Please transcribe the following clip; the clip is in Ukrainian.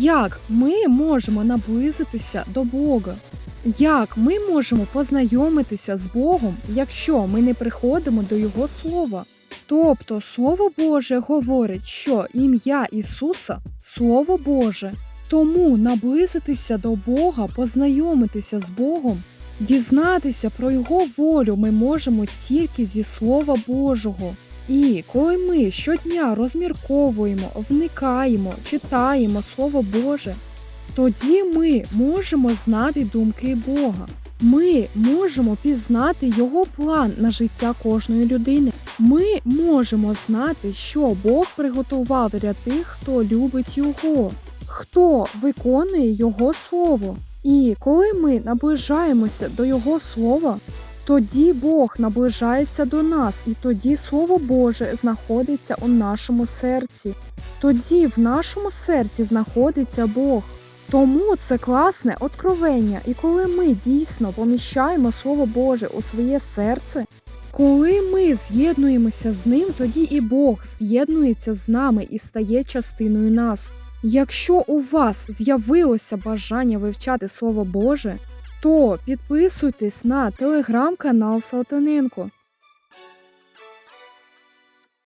Як ми можемо наблизитися до Бога? Як ми можемо познайомитися з Богом, якщо ми не приходимо до Його слова? Тобто Слово Боже говорить, що ім'я Ісуса Слово Боже. Тому наблизитися до Бога, познайомитися з Богом, дізнатися про Його волю ми можемо тільки зі Слова Божого. І коли ми щодня розмірковуємо, вникаємо, читаємо Слово Боже, тоді ми можемо знати думки Бога. Ми можемо пізнати Його план на життя кожної людини. Ми можемо знати, що Бог приготував для тих, хто любить Його, хто виконує Його Слово. І коли ми наближаємося до Його Слова, тоді Бог наближається до нас, і тоді Слово Боже знаходиться у нашому серці. Тоді в нашому серці знаходиться Бог. Тому це класне откровення. І коли ми дійсно поміщаємо Слово Боже у своє серце, коли ми з'єднуємося з ним, тоді і Бог з'єднується з нами і стає частиною нас. Якщо у вас з'явилося бажання вивчати Слово Боже, то підписуйтесь на телеграм-канал Салтаненко.